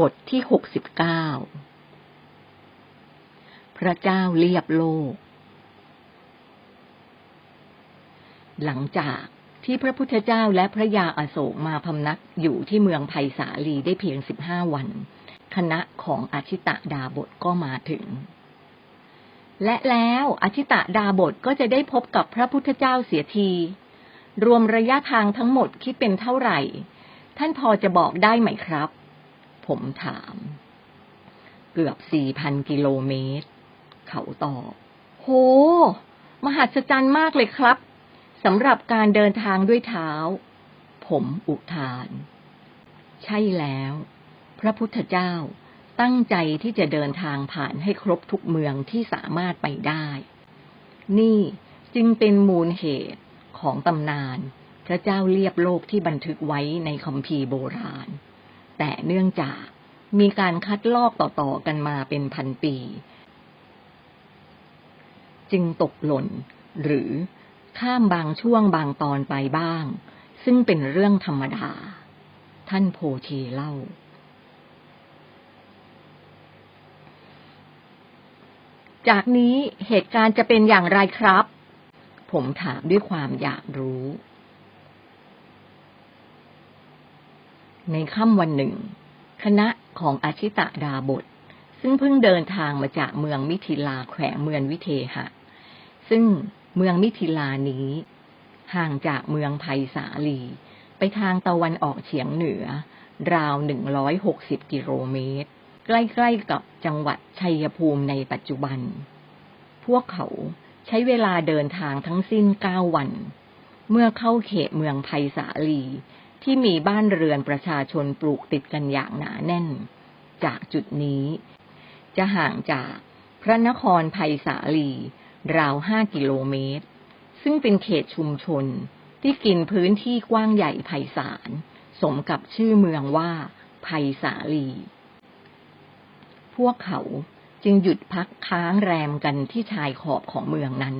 บทที่หกสิบเก้าพระเจ้าเรียบโลก หลังจากที่พระพุทธเจ้าและพระยาอาโศกมาพำนักอยู่ที่เมืองไผ่สาลีได้เพียงสิบห้าวัน คณะของอาชิตะดาบทก็มาถึง และแล้วอาชิตะดาบทก็จะได้พบกับพระพุทธเจ้าเสียที รวมระยะทางทั้งหมดคิดเป็นเท่าไหร่ ท่านพอจะบอกได้ไหมครับ ผมถาม เกือบสี่พันกิโลเมตร เขาตอบ โห มหัศจรรย์มากเลยครับสำหรับการเดินทางด้วยเท้า ผมอุทาน ใช่แล้ว พระพุทธเจ้าตั้งใจที่จะเดินทางผ่านให้ครบทุกเมืองที่สามารถไปได้ นี่จึงเป็นมูลเหตุของตำนาน พระเจ้าเรียบโลกที่บันทึกไว้ในคัมภีร์โบราณ แต่เนื่องจากมีการคัดลอกต่อๆกันมาเป็นพันปี จึงตกหล่น หรือข้ามบางช่วงบางตอนไปบ้าง ซึ่งเป็นเรื่องธรรมดา ท่านโพเทเล่า จากนี้เหตุการณ์จะเป็นอย่างไรครับ ผมถามด้วยความอยากรู้ ในค่ำวันหนึ่ง คณะของอาชิตะดาบท ซึ่งเพิ่งเดินทางมาจากเมืองมิถิลาแขวงเมืองวิเทหะ ซึ่งเมืองมิถิลานี้ ห่างจากเมืองไผ่สาลี ไปทางตะวันออกเฉียงเหนือ ราวหนึ่งร้อยหกสิบกิโลเมตร ใกล้ๆกับจังหวัดชัยภูมิในปัจจุบัน พวกเขาใช้เวลาเดินทางทั้งสิ้นเก้าวัน เมื่อเข้าเขตเมืองไผ่สาลี ที่มีบ้านเรือนประชาชนปลูกติดกันอย่างหนาแน่น จากจุดนี้ จะห่างจากพระนครไผ่สาลี ราวห้ากิโลเมตร ซึ่งเป็นเขตชุมชนที่กินพื้นที่กว้างใหญ่ไพศาล สมกับชื่อเมืองว่าไพศาลี พวกเขาจึงหยุดพักค้างแรมกันที่ชายขอบของเมืองนั้น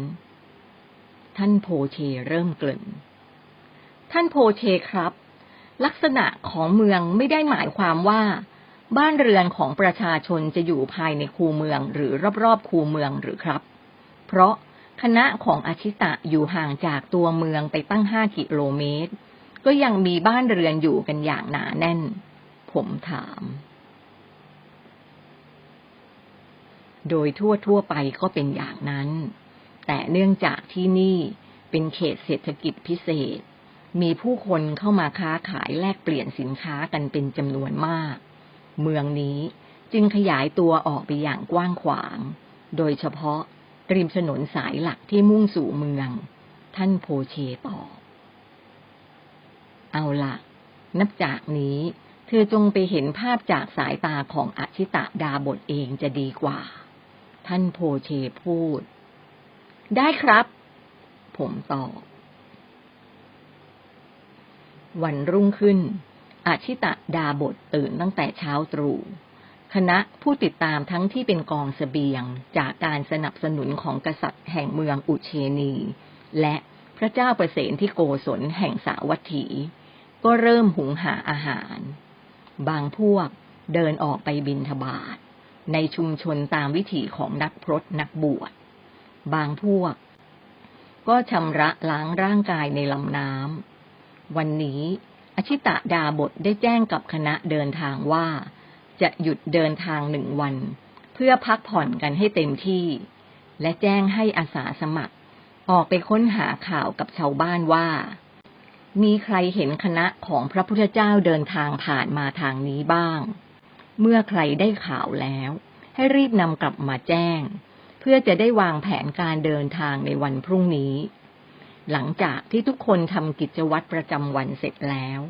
ท่านโพเชเริ่มเกริ่น ท่านโพเชครับ ลักษณะของเมืองไม่ได้หมายความว่า บ้านเรือนของประชาชนจะอยู่ภายในคูเมืองหรือรอบๆคูเมืองหรือครับ เพราะคณะของอาชิตะอยู่ห่างจากตัวเมืองไปตั้งห้ากิโลเมตร ก็ยังมีบ้านเรือนอยู่กันอย่างหนาแน่น ผมถาม โดยทั่วทั่วไปก็เป็นอย่างนั้น แต่เนื่องจากที่นี่เป็นเขตเศรษฐกิจพิเศษ มีผู้คนเข้ามาค้าขายแลกเปลี่ยนสินค้ากันเป็นจำนวนมาก เมืองนี้จึงขยายตัวออกไปอย่างกว้างขวาง โดยเฉพาะริมถนนสายหลักที่มุ่งสู่เมือง ท่านโพเชตอบ เอาละนับจากนี้ เธอจงไปเห็นภาพจากสายตาของอชิตะดาบทเองจะดีกว่า ท่านโพเชพูด ได้ครับ ผมตอบ วันรุ่งขึ้น อาชิตะดาบทตื่นตั้งแต่เช้าตรู่ คณะผู้ติดตามทั้งที่เป็นกองสเสบียงจากการสนับสนุนของกษัตริย์แห่งเมืองอุเชนี และพระเจ้าประเสนที่โกศลแห่งสาวัตถี ก็เริ่มหุงหาอาหาร บางพวกเดินออกไปบินทบาทในชุมชนตามวิถีของนักพรตนักบวช บางพวก ก็ชำระล้างร่างกายในลำน้ำ วันนี้อชิตะดาบทได้แจ้งกับคณะเดินทางว่า จะหยุดเดินทางหนึ่งวัน เพื่อพักผ่อนกันให้เต็มที่ และแจ้งให้อาสาสมัคร ออกไปค้นหาข่าวกับชาวบ้านว่า มีใครเห็นคณะของพระพุทธเจ้าเดินทางผ่านมาทางนี้บ้าง เมื่อใครได้ข่าวแล้ว ให้รีบนำกลับมาแจ้ง เพื่อจะได้วางแผนการเดินทางในวันพรุ่งนี้ หลังจากที่ทุกคนทำกิจวัตรประจำวันเสร็จแล้ว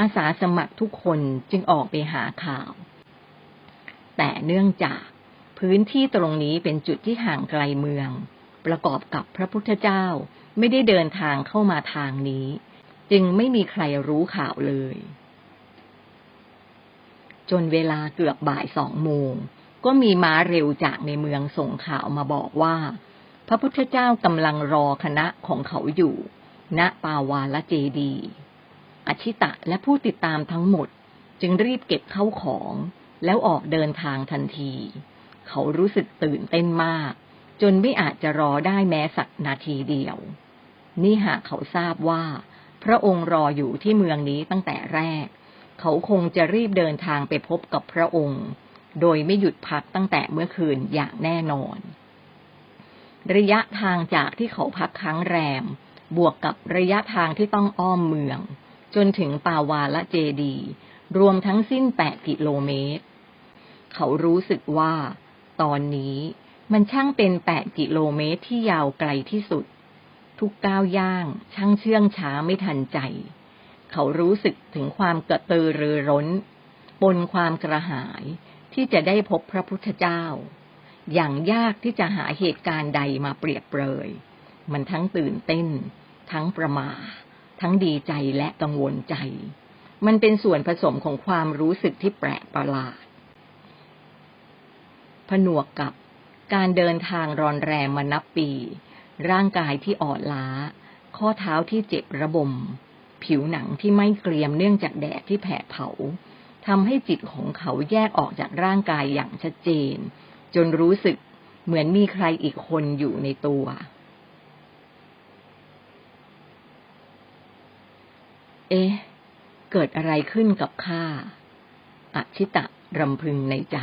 อาสาสมัครทุกคนจึงออกไปหาข่าว แต่เนื่องจากพื้นที่ตรงนี้เป็นจุดที่ห่างไกลเมือง ประกอบกับพระพุทธเจ้าไม่ได้เดินทางเข้ามาทางนี้ จึงไม่มีใครรู้ข่าวเลย จนเวลาเกือบบ่ายสองโมงก็มีม้าเร็วจากในเมืองส่งข่าวมาบอกว่า พระพุทธเจ้ากำลังรอคณะของเขาอยู่ ณ ปาวาลเจดี อชิตะและผู้ติดตามทั้งหมดจึงรีบเก็บเข้าของ แล้วออกเดินทางทันที เขารู้สึกตื่นเต้นมาก จนไม่อาจจะรอได้แม้สักนาทีเดียว นี่หากเขาทราบว่า พระองค์รออยู่ที่เมืองนี้ตั้งแต่แรก เขาคงจะรีบเดินทางไปพบกับพระองค์ โดยไม่หยุดพักตั้งแต่เมื่อคืนอย่างแน่นอน ระยะทางจากที่เขาพักค้างแรม บวกกับระยะทางที่ต้องอ้อมเมือง จนถึงปาวาละเจดี รวมทั้งสิ้นแปดกิโลเมตร เขารู้สึกว่า ตอนนี้มันช่างเป็นแปดกิโลเมตรที่ยาวไกลที่สุด ทุกก้าวย่างช่างเชื่องช้าไม่ทันใจ เขารู้สึกถึงความกระตือรือร้นปนความกระหายที่จะได้พบพระพุทธเจ้า อย่างยากที่จะหาเหตุการณ์ใดมาเปรียบเปรย มันทั้งตื่นเต้น ทั้งประมาทั้งดีใจและกังวลใจ มันเป็นส่วนผสมของความรู้สึกที่แปลกประหลาด ผนวกกับการเดินทางรอนแรมมานับปี ร่างกายที่อ่อนล้า ข้อเท้าที่เจ็บระบม ผิวหนังที่ไม่เกรียมเนื่องจากแดดที่แผดเผาทำให้จิตของเขาแยกออกจากร่างกายอย่างชัดเจน จนรู้สึกเหมือนมีใครอีกคนอยู่ในตัว เอ๊ะ เกิดอะไรขึ้นกับข้าอชิตะรำพึงในใจ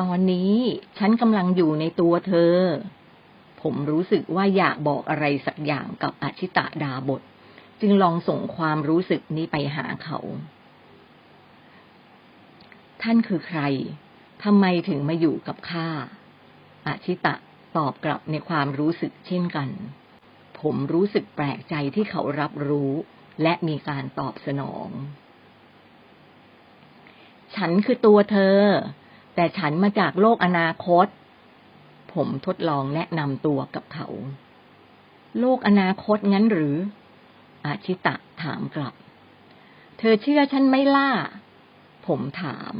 ตอนนี้ฉันกำลังอยู่ในตัวเธอ ผมรู้สึกว่าอยากบอกอะไรสักอย่างกับอชิตะดาบท จึงลองส่งความรู้สึกนี้ไปหาเขา ท่านคือใครทำไมถึงมาอยู่กับข้าอาชิตะตอบกลับในความรู้สึกเช่นกัน ผมรู้สึกแปลกใจที่เขารับรู้ และมีการตอบสนอง ฉันคือตัวเธอ แต่ฉันมาจากโลกอนาคต ผมทดลองแนะนำตัวกับเขา โลกอนาคตงั้นหรือ อาชิตะถามกลับ เธอเชื่อฉันไม่ล่ะ ผมถาม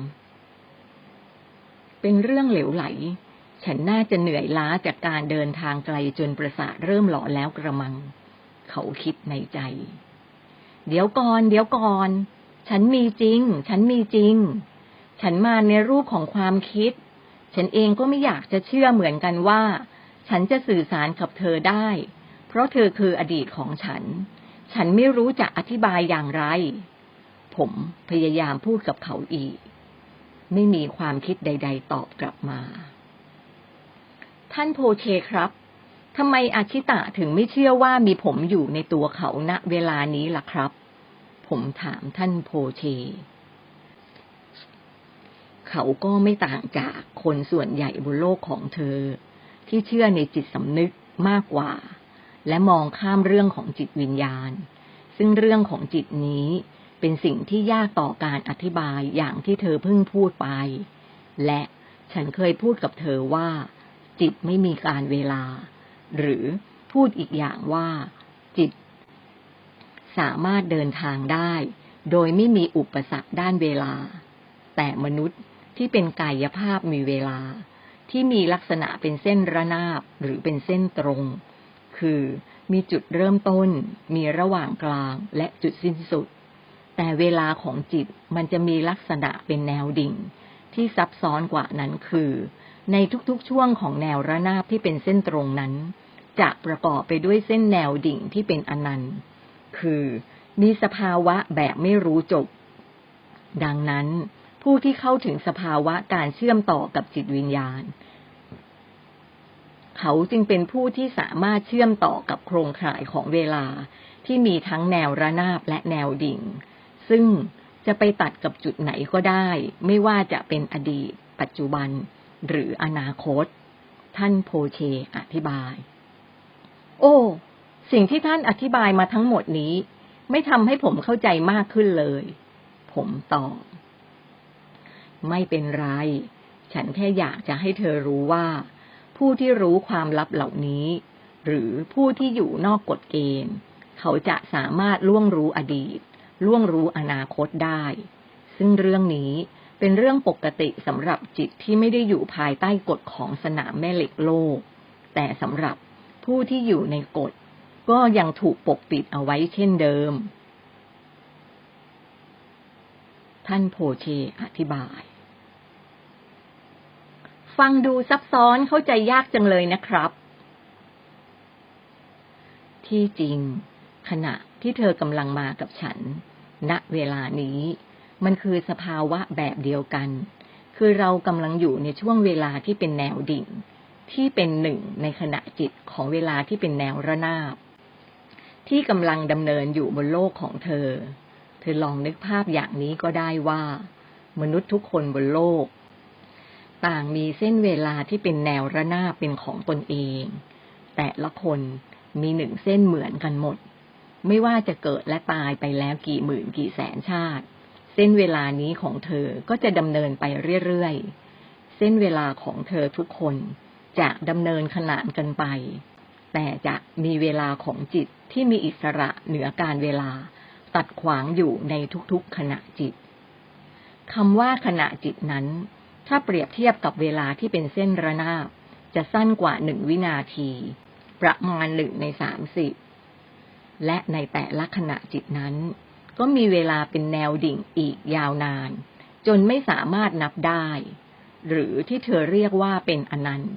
เป็นเรื่องเหลวไหล ฉันน่าจะเหนื่อยล้าจากการเดินทางไกลจนประสาทเริ่มหล่อแล้วกระมัง เขาคิดในใจ เดี๋ยวก่อน เดี๋ยวก่อน ฉันมีจริง ฉันมีจริง ฉันมาในรูปของความคิด ฉันเองก็ไม่อยากจะเชื่อเหมือนกันว่า ฉันจะสื่อสารกับเธอได้ เพราะเธอคืออดีตของฉัน ฉันไม่รู้จะอธิบายอย่างไร ผมพยายามพูดกับเขาอีก ไม่มีความคิดใด ๆ ตอบกลับมา ท่านโพเชครับทำไมอาชิตะถึงไม่เชื่อว่ามีผมอยู่ในตัวเขาณเวลานี้ล่ะครับ ผมถามท่านโพเช เขาก็ไม่ต่างจากคนส่วนใหญ่บนโลกของเธอ ที่เชื่อในจิตสำนึกมากกว่า และมองข้ามเรื่องของจิตวิญญาณ ซึ่งเรื่องของจิตนี้ เป็นสิ่งที่ยากต่อการอธิบายอย่างที่เธอเพิ่งพูดไป และฉันเคยพูดกับเธอว่า จิตไม่มีการเวลา หรือพูดอีกอย่างว่า จิต สามารถเดินทางได้ โดยไม่มีอุปสรรคด้านเวลา แต่มนุษย์ที่เป็นกายภาพมีเวลา ที่มีลักษณะเป็นเส้นระนาบหรือเป็นเส้นตรง คือมีจุดเริ่มต้น มีระหว่างกลางและจุดสิ้นสุด แต่เวลาของจิตมันจะมีลักษณะเป็นแนวดิ่ง ที่ซับซ้อนกว่านั้นคือ ในทุกๆช่วงของแนวระนาบที่เป็นเส้นตรงนั้น จะประกอบไปด้วยเส้นแนวดิ่งที่เป็นอนันต์ คือมีสภาวะแบบไม่รู้จบ ดังนั้น ผู้ที่เข้าถึงสภาวะการเชื่อมต่อกับจิตวิญญาณ เขาจึงเป็นผู้ที่สามารถเชื่อมต่อกับโครงข่ายของเวลาที่มีทั้งแนวระนาบและแนวดิ่ง ซึ่งจะไปตัดกับจุดไหนก็ได้ ไม่ว่าจะเป็นอดีต ปัจจุบัน หรืออนาคต ท่านโพเชอธิบาย โอ้ สิ่งที่ท่านอธิบายมาทั้งหมดนี้ ไม่ทำให้ผมเข้าใจมากขึ้นเลย ผมตอบ ไม่เป็นไร ฉันแค่อยากจะให้เธอรู้ว่า ผู้ที่รู้ความลับเหล่านี้ หรือผู้ที่อยู่นอกกฎเกณฑ์ เขาจะสามารถล่วงรู้อดีต ล่วงรู้อนาคตได้ ซึ่งเรื่องนี้เป็นเรื่องปกติสำหรับจิตที่ไม่ได้อยู่ภายใต้กฎของสนามแม่เหล็กโลก แต่สำหรับผู้ที่อยู่ในกฎ ก็ยังถูกปกปิดเอาไว้เช่นเดิม ท่านโพเชอธิบาย ฟังดูซับซ้อนเข้าใจยากจังเลยนะครับ ที่จริงขณะ ที่เธอกำลังมากับฉัน ณเวลานี้ มันคือสภาวะแบบเดียวกัน คือเรากำลังอยู่ในช่วงเวลาที่เป็นแนวดิ่ง ที่เป็นหนึ่งในขณะจิตของเวลาที่เป็นแนวระนาบ ที่กำลังดำเนินอยู่บนโลกของเธอ เธอลองนึกภาพอย่างนี้ก็ได้ว่า มนุษย์ทุกคนบนโลก ต่างมีเส้นเวลาที่เป็นแนวระนาบเป็นของตนเอง แต่ละคนมีหนึ่งเส้นเหมือนกันหมด ไม่ว่าจะเกิดและตายไปแล้วกี่หมื่นกี่แสนชาติ เส้นเวลานี้ของเธอก็จะดำเนินไปเรื่อยๆ เส้นเวลาของเธอทุกคนจะดำเนินขนานกันไป แต่จะมีเวลาของจิตที่มีอิสระเหนือการเวลา ตัดขวางอยู่ในทุกๆขณะจิตคำว่าขณะจิตนั้น ถ้าเปรียบเทียบกับเวลาที่เป็นเส้นระนาบ จะสั้นกว่าหนึ่งวินาที ประมาณหนึ่งในสามสิบ และในแต่ละขณะจิตนั้น ก็มีเวลาเป็นแนวดิ่งอีกยาวนาน จนไม่สามารถนับได้ หรือที่เธอเรียกว่าเป็นอนันต์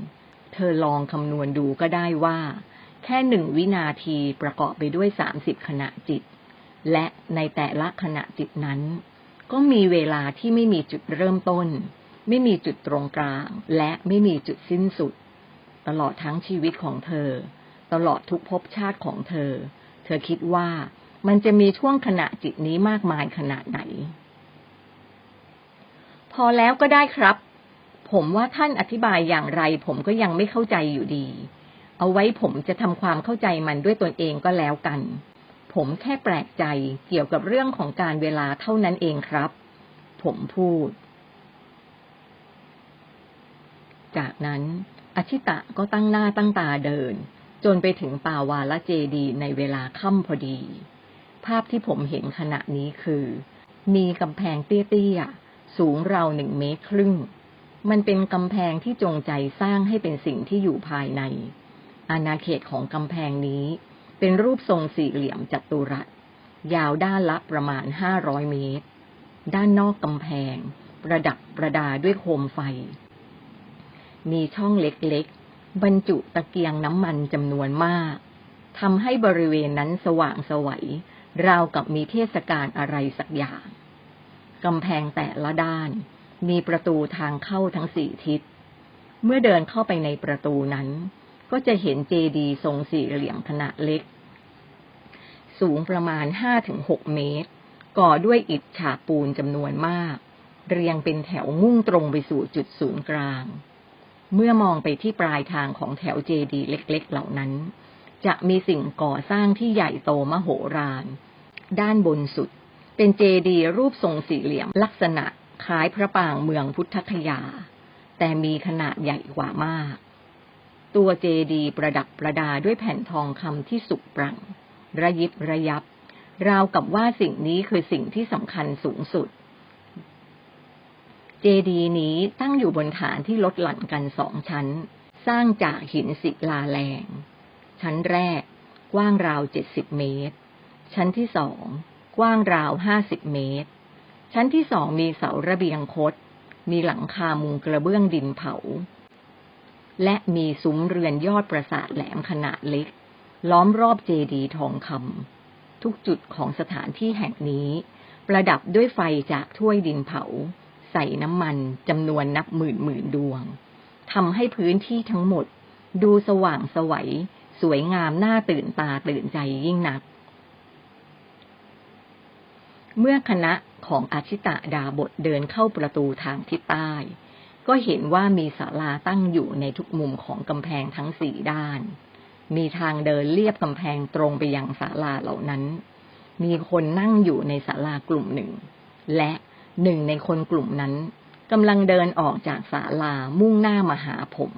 เธอลองคำนวณดูก็ได้ว่า แค่หนึ่งวินาทีประกอบไปด้วยสามสิบขณะจิต และในแต่ละขณะจิตนั้น ก็มีเวลาที่ไม่มีจุดเริ่มต้น ไม่มีจุดตรงกลาง และไม่มีจุดสิ้นสุด ตลอดทั้งชีวิตของเธอ ตลอดทุกภพชาติของเธอ เธอคิดว่ามันจะมีช่วงขณะจิตนี้มากมายขนาดไหน พอแล้วก็ได้ครับ ผมว่าท่านอธิบายอย่างไร ผมก็ยังไม่เข้าใจอยู่ดี เอาไว้ผมจะทำความเข้าใจมันด้วยตนเองก็แล้วกัน ผมแค่แปลกใจเกี่ยวกับเรื่องของการเวลาเท่านั้นเองครับ ผมพูด จากนั้นอชิตะก็ตั้งหน้าตั้งตาเดิน จนไปถึงป่าวาละเจดีในเวลาค่ำพอดี ภาพที่ผมเห็นขณะนี้คือ มีกำแพงเตี้ยๆ สูงราวหนึ่งเมตรครึ่ง มันเป็นกำแพงที่จงใจสร้างให้เป็นสิ่งที่อยู่ภายใน อาณาเขตของกำแพงนี้ เป็นรูปทรงสี่เหลี่ยมจัตุรัส ยาวด้านละประมาณห้าร้อยเมตร ด้านนอกกำแพง ประดับประดาด้วยโคมไฟ มีช่องเล็กๆ บรรจุตะเกียงน้ำมันจำนวนมากทำให้บริเวณนั้นสว่างสวัยราวกับมีเทศกาลอะไรสักอย่างกำแพงแต่ละด้าน มีประตูทางเข้าทั้งสี่ทิศ เมื่อเดินเข้าไปในประตูนั้น ก็จะเห็นเจดีย์ทรงสี่เหลี่ยมขนาดเล็ก สูงประมาณห้าถึงหกเมตร ก่อด้วยอิฐฉาบปูนจำนวนมาก เรียงเป็นแถวมุ่งตรงไปสู่จุดศูนย์กลาง เมื่อมองไปที่ปลายทางของแถวเจดีเล็กๆ เหล่านั้น จะมีสิ่งก่อสร้างที่ใหญ่โตมโหฬาร ด้านบนสุด เป็นเจดีรูปทรงสี่เหลี่ยมลักษณะคล้ายพระปางเมืองพุทธคยา แต่มีขนาดใหญ่กว่ามาก ตัวเจดีประดับประดาด้วยแผ่นทองคำที่สุกปรัง ระยิบระยับ ราวกับว่าสิ่งนี้คือสิ่งที่สำคัญสูงสุด เจดีย์นี้ตั้งอยู่บนฐานที่ลดหลั่นกันสองชั้น สร้างจากหินศิลาแรง ชั้นแรก กว้างราวเจ็ดสิบเมตร ชั้นที่สอง กว้างราวห้าสิบเมตร ชั้นที่สองมีเสาระเบียงคด มีหลังคามุงกระเบื้องดินเผา และมีซุ้มเรือนยอดปราสาทแหลมขนาดเล็ก ล้อมรอบเจดีย์ทองคำทุกจุดของสถานที่แห่งนี้ ประดับด้วยไฟจากถ้วยดินเผา ส่น้ำมันจำนวนนับหมื่นหมื่นดวงทำให้พื้นที่ทั้งหมด ดูสว่างสวัยสวยงามน่าตื่นตาตื่นใจยิ่งนัก เมื่อคณะของอาชิตะดาบทเดินเข้าประตูทางทิศใต้ ก็เห็นว่ามีศาลาตั้งอยู่ในทุกมุมของกำแพงทั้งสี่ด้าน มีทางเดินเลียบกำแพงตรงไปยังศาลาเหล่านั้น มีคนนั่งอยู่ในศาลากลุ่มหนึ่ง และ หนึ่งในคนกลุ่มนั้นกำลังเดินออกจากศาลามุ่งหน้ามาหาผม